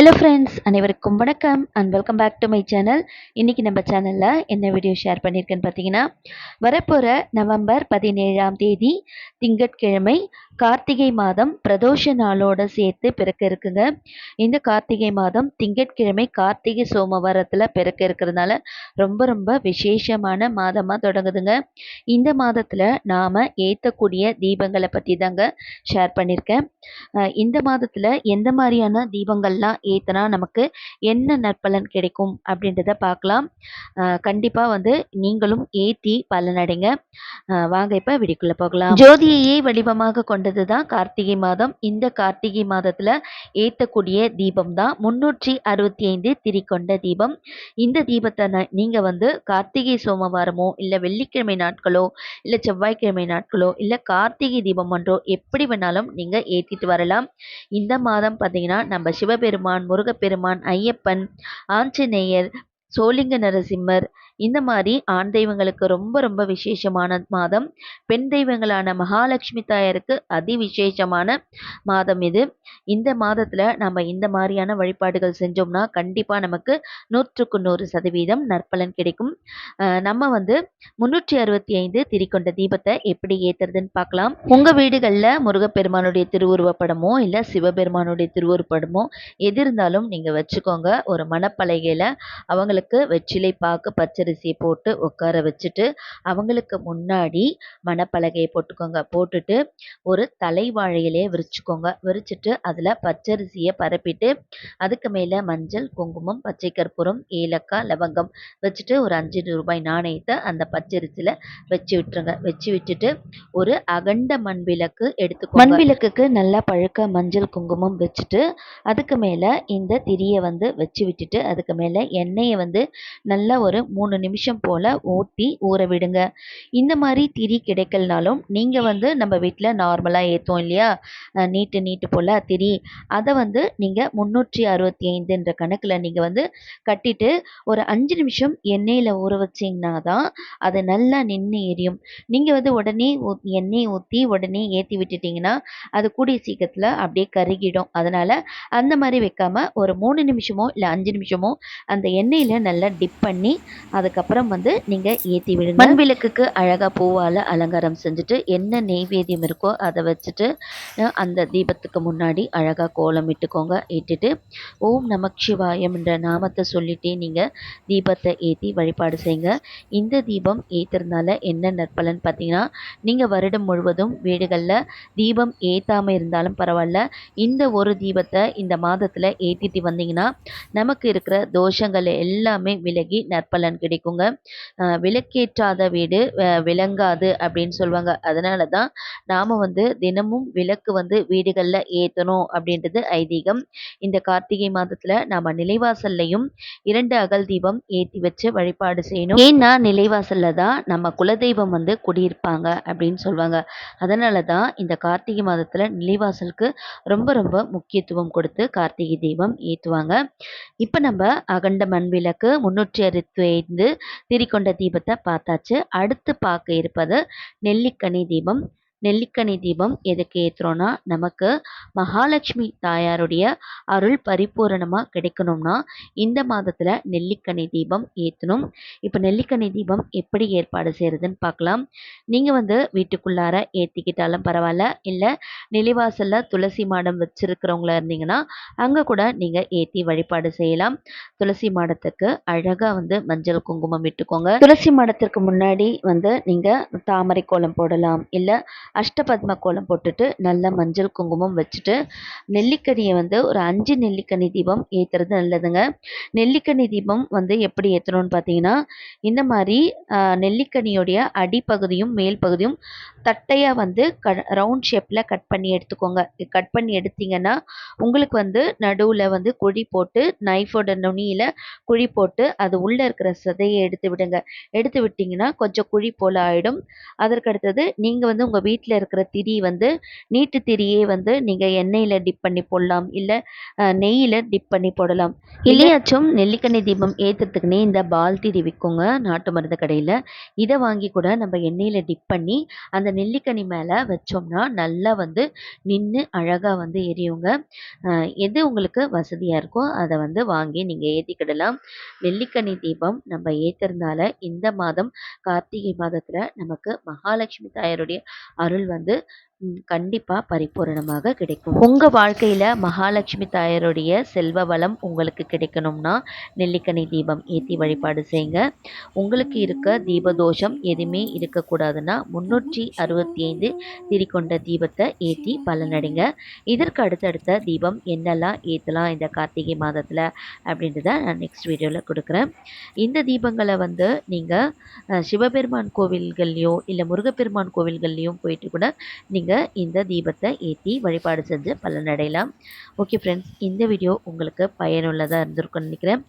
Hello friends அனைவருக்கும் வணக்கம் and welcome back to my channel இன்றைக்கி நம்ம சேனலில் என்ன வீடியோ ஷேர் பண்ணியிருக்கேன்னு பார்த்தீங்கன்னா வரப்போகிற நவம்பர் பதினேழாம் தேதி திங்கட்கிழமை கார்த்திகை மாதம் பிரதோஷ நாளோட சேர்த்து பிறக்க இருக்குங்க. இந்த கார்த்திகை மாதம் திங்கட்கிழமை கார்த்திகை சோமவாரத்தில் பிறக்க இருக்கிறதுனால ரொம்ப ரொம்ப விசேஷமான மாதமாக தொடங்குதுங்க. இந்த மாதத்தில் நாம் ஏற்றக்கூடிய தீபங்களை பற்றி தாங்க ஷேர் பண்ணியிருக்கேன் இந்த மாதத்தில் எந்த மாதிரியான தீபங்கள்லாம் ஏற்றினா நமக்கு என்ன நற்பலன் கிடைக்கும் அப்படின்றத பார்க்கலாம். கண்டிப்பாக வந்து நீங்களும் ஏற்றி பலனடைங்க. வாங்க இப்போ விடிக்குள்ளே போகலாம். ஜோதியையே வடிவமாக கொண்டது தான் கார்த்திகை மாதம். இந்த கார்த்திகை மாதத்தில் ஏற்றக்கூடிய தீபம் தான் முன்னூற்றி அறுபத்தி ஐந்து திரிக்கொண்ட தீபம். இந்த தீபத்தை நீங்கள் வந்து கார்த்திகை சோமவாரமோ இல்லை வெள்ளிக்கிழமை நாட்களோ இல்லை செவ்வாய்க்கிழமை நாட்களோ இல்லை கார்த்திகை தீபம் ஒன்றோ எப்படி வேணாலும் நீங்கள் ஏற்றிட்டு வரலாம். இந்த மாதம் பார்த்தீங்கன்னா நம்ம சிவபெருமான் முருகப்பெருமான் ஐயப்பன் ஆஞ்சநேயர் சோழிங்க நரசிம்மர் இந்த மாதிரி ஆண் தெய்வங்களுக்கு ரொம்ப ரொம்ப விசேஷமான மாதம். பெண் தெய்வங்களான மகாலட்சுமி தாயாருக்கு அதி விசேஷமான மாதம் இது. இந்த மாதத்தில் நம்ம இந்த மாதிரியான வழிபாடுகள் செஞ்சோம்னா கண்டிப்பாக நமக்கு நூற்றுக்கு நூறு சதவீதம் நற்பலன் கிடைக்கும். நம்ம வந்து முன்னூற்றி அறுபத்தி ஐந்து திரிக்கொண்ட தீபத்தை எப்படி ஏற்றுறதுன்னு பார்க்கலாம் உங்கள் வீடுகளில் முருகப்பெருமானுடைய திருவுருவப்படமோ இல்லை சிவபெருமானுடைய திருவுருவப்படமோ எது இருந்தாலும் நீங்கள் வச்சுக்கோங்க. ஒரு மணப்பலகையில் அவங்களுக்கு வெற்றிலை பாக்கு பச்சரி பச்சரிசியை போட்டு உட்கார வச்சுட்டு அவங்களுக்கு முன்னாடி மணப்பலகையை போட்டுக்கோங்க. போட்டுட்டு ஒரு தலைவாழையிலே விரிச்சுக்கோங்க. விரிச்சிட்டு அதில் பச்சரிசியை பரப்பிட்டு அதுக்கு மேலே மஞ்சள் குங்குமம் பச்சை கற்பூரம் ஏலக்காய் லவங்கம் வச்சுட்டு ஒரு அஞ்சு ரூபாய் நாணயத்தை அந்த பச்சரிசியில் வச்சு விட்டுருங்க. வச்சு விட்டுட்டு ஒரு அகண்ட மண் விளக்கு எடுத்து மண் விளக்குக்கு நல்லா பழுக்க மஞ்சள் குங்குமம் வச்சுட்டு அதுக்கு மேலே இந்த திரியை வந்து வச்சு விட்டுட்டு அதுக்கு மேலே எண்ணெயை வந்து நல்லா ஒரு மூணு நிமிஷம் போல் ஊற்றி ஊற விடுங்க. இந்த மாதிரி திரி கிடைக்கலனாலும் நீங்கள் வந்து நம்ம வீட்டில் நார்மலாக ஏற்றோம் இல்லையா? நீட்டு நீட்டு போல் திரி. அதை வந்து நீங்கள் முந்நூற்றி அறுபத்தி ஐந்துன்ற கணக்கில் நீங்கள் வந்து கட்டிட்டு ஒரு அஞ்சு நிமிஷம் எண்ணெயில் ஊற வச்சிங்கன்னா தான் அது நல்லா நின்று எரியும். நீங்கள் வந்து உடனே எண்ணெய் ஊற்றி உடனே ஏற்றி விட்டுட்டிங்கன்னா அது கூடிய சீக்கிரத்தில் அப்படியே கருகிடும். அதனால் அந்த மாதிரி வைக்காமல் ஒரு மூணு நிமிஷமோ இல்லை அஞ்சு நிமிஷமோ அந்த எண்ணெயில் நல்லா டிப் பண்ணி அதுக்கப்புறம் வந்து நீங்கள் ஏற்றி விடுங்க. மண் விளக்குக்கு அழகாக பூவால் அலங்காரம் செஞ்சுட்டு என்ன நெய்வேத்தியம் இருக்கோ அதை வச்சுட்டு அந்த தீபத்துக்கு முன்னாடி அழகாக கோலம் இட்டுக்கோங்க. இட்டுட்டு ஓம் நமக் சிவாயம் என்ற நாமத்தை சொல்லிட்டே நீங்கள் தீபத்தை ஏற்றி வழிபாடு செய்யுங்க. இந்த தீபம் ஏற்றுறதுனால என்ன நற்பலன் பார்த்தீங்கன்னா நீங்கள் வருடம் முழுவதும் வீடுகளில் தீபம் ஏற்றாமல் இருந்தாலும் பரவாயில்ல. இந்த ஒரு தீபத்தை இந்த மாதத்தில் ஏற்றிட்டு வந்தீங்கன்னா நமக்கு இருக்கிற தோஷங்கள் எல்லாமே விலகி நற்பலன் கிடைக்கும் கிடைக்குங்க விளக்கேற்றாத வீடு விளங்காது அப்படின்னு சொல்லுவாங்க. அதனால தான் நாம் வந்து தினமும் விளக்கு வந்து வீடுகளில் ஏற்றணும் அப்படின்றது ஐதீகம். இந்த கார்த்திகை மாதத்தில் நாம் நிலைவாசல்லையும் இரண்டு அகல் தீபம் ஏற்றி வச்சு வழிபாடு செய்யணும். ஏன்னா நிலைவாசலில் தான் நம்ம குலதெய்வம் வந்து குடியிருப்பாங்க அப்படின்னு சொல்லுவாங்க. அதனால தான் இந்த கார்த்திகை மாதத்தில் நிலைவாசலுக்கு ரொம்ப ரொம்ப முக்கியத்துவம் கொடுத்து கார்த்திகை தீபம் ஏற்றுவாங்க இப்போ நம்ம அகண்ட மண் விளக்கு முன்னூற்றி அறுபத்தி ஐந்து திரிகொண்ட தீபத்தை பார்த்தாச்சு. அடுத்து பார்க்க இருப்பது நெல்லிக்கனி தீபம். நெல்லிக்கனி தீபம் எதுக்கு ஏற்றுறோன்னா நமக்கு மகாலட்சுமி தாயாருடைய அருள் பரிபூரணமாக கிடைக்கணும்னா இந்த மாதத்தில் நெல்லிக்கனி தீபம் ஏற்றணும் இப்போ நெல்லிக்கனி தீபம் எப்படி ஏற்பாடு செய்கிறதுன்னு பார்க்கலாம் நீங்கள் வந்து வீட்டுக்குள்ளார ஏற்றிக்கிட்டாலும் பரவாயில்ல இல்லை நிலைவாசலில் துளசி மாடம் வச்சுருக்கிறவங்களா இருந்தீங்கன்னா அங்கே கூட நீங்கள் ஏற்றி வழிபாடு செய்யலாம். துளசி மாடத்துக்கு அழகாக வந்து மஞ்சள் குங்குமம் விட்டுக்கோங்க துளசி மாடத்திற்கு முன்னாடி வந்து நீங்கள் தாமரை கோலம் போடலாம் இல்லை அஷ்டபத்ம கோலம் போட்டுட்டு நல்ல மஞ்சள் குங்குமம் வச்சுட்டு நெல்லிக்கனியை வந்து ஒரு அஞ்சு நெல்லிக்கனி தீபம் ஏற்றுறது நல்லதுங்க. நெல்லிக்கனி தீபம் வந்து எப்படி ஏற்றணும்னு பார்த்தீங்கன்னா இந்த மாதிரி நெல்லிக்கனியோடைய அடிப்பகுதியும் மேல் பகுதியும் தட்டையாக வந்து க ரவுண்ட் ஷேப்பில் கட் பண்ணி எடுத்துக்கோங்க. கட் பண்ணி எடுத்தீங்கன்னா உங்களுக்கு வந்து நடுவில் வந்து குழி போட்டு நைஃபோட நுனியில் குழி போட்டு அது உள்ளே இருக்கிற சதையை எடுத்து விடுங்க. எடுத்து விட்டிங்கன்னா கொஞ்சம் குழி போல் ஆகிடும் அதற்கடுத்தது நீங்கள் வந்து உங்கள் வீட்டு வீட்டில் இருக்கிற திரி வந்து நீட்டு திரியே வந்து நீங்கள் எண்ணெயில் டிப் பண்ணி போடலாம். இல்லை நெய்யில் டிப் பண்ணி போடலாம். இல்லையாச்சும் நெல்லிக்கனி தீபம் ஏற்றுறதுக்குனே இந்த பால் திரி விற்குங்க நாட்டு மருந்து கடையில். இதை வாங்கி கூட நம்ம எண்ணெயில் டிப் பண்ணி அந்த நெல்லிக்கனி மேலே வச்சோம்னா நல்லா வந்து நின்று அழகாக வந்து எரியுங்க. எது உங்களுக்கு வசதியாக இருக்கோ அதை வந்து வாங்கி நீங்கள் ஏற்றிக்கிடலாம் நெல்லிக்கனி தீபம் நம்ம ஏற்றுறதுனால இந்த மாதம் கார்த்திகை மாதத்தில் நமக்கு மகாலட்சுமி தாயாருடைய அருள் வந்து கண்டிப்பாக பரிபூரணமாக கிடைக்கும். உங்கள் வாழ்க்கையில் மகாலட்சுமி தாயாருடைய செல்வ வளம் உங்களுக்கு கிடைக்கணும்னா நெல்லிக்கனி தீபம் ஏற்றி வழிபாடு செய்யுங்க உங்களுக்கு இருக்க தீபதோஷம் எதுவுமே இருக்கக்கூடாதுன்னா முன்னூற்றி அறுபத்தி ஐந்து திரிகொண்ட தீபத்தை ஏற்றி பலனடைங்க. இதற்கு அடுத்தடுத்த தீபம் என்னெல்லாம் ஏற்றலாம் இந்த கார்த்திகை மாதத்தில் அப்படின்றத நான் நெக்ஸ்ட் வீடியோவில் கொடுக்குறேன். இந்த தீபங்களை வந்து நீங்கள் சிவபெருமான் கோவில்கள்லையோ இல்லை முருகப்பெருமான் கோவில்கள்லையும் போயிட்டு கூட நீங்கள் இந்த தீபத்தை ஏற்றி வழிபாடு செஞ்சு பலனடையலாம் ஓகே ஃப்ரெண்ட்ஸ் இந்த வீடியோ உங்களுக்கு பயனுள்ளதாக இருந்திருக்கும்னு நினைக்கிறேன்.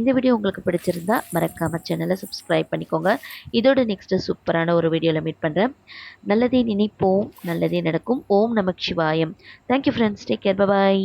இந்த வீடியோ உங்களுக்கு பிடிச்சிருந்தா மறக்காமல் சேனலை சப்ஸ்கிரைப் பண்ணிக்கோங்க. இதோட நெக்ஸ்ட்டு சூப்பரான ஒரு வீடியோவில் மீட் பண்ணுறேன் நல்லதே நினைப்போம் நல்லதே நடக்கும். ஓம் நமக் Sivayam. Thank you friends take care bye bye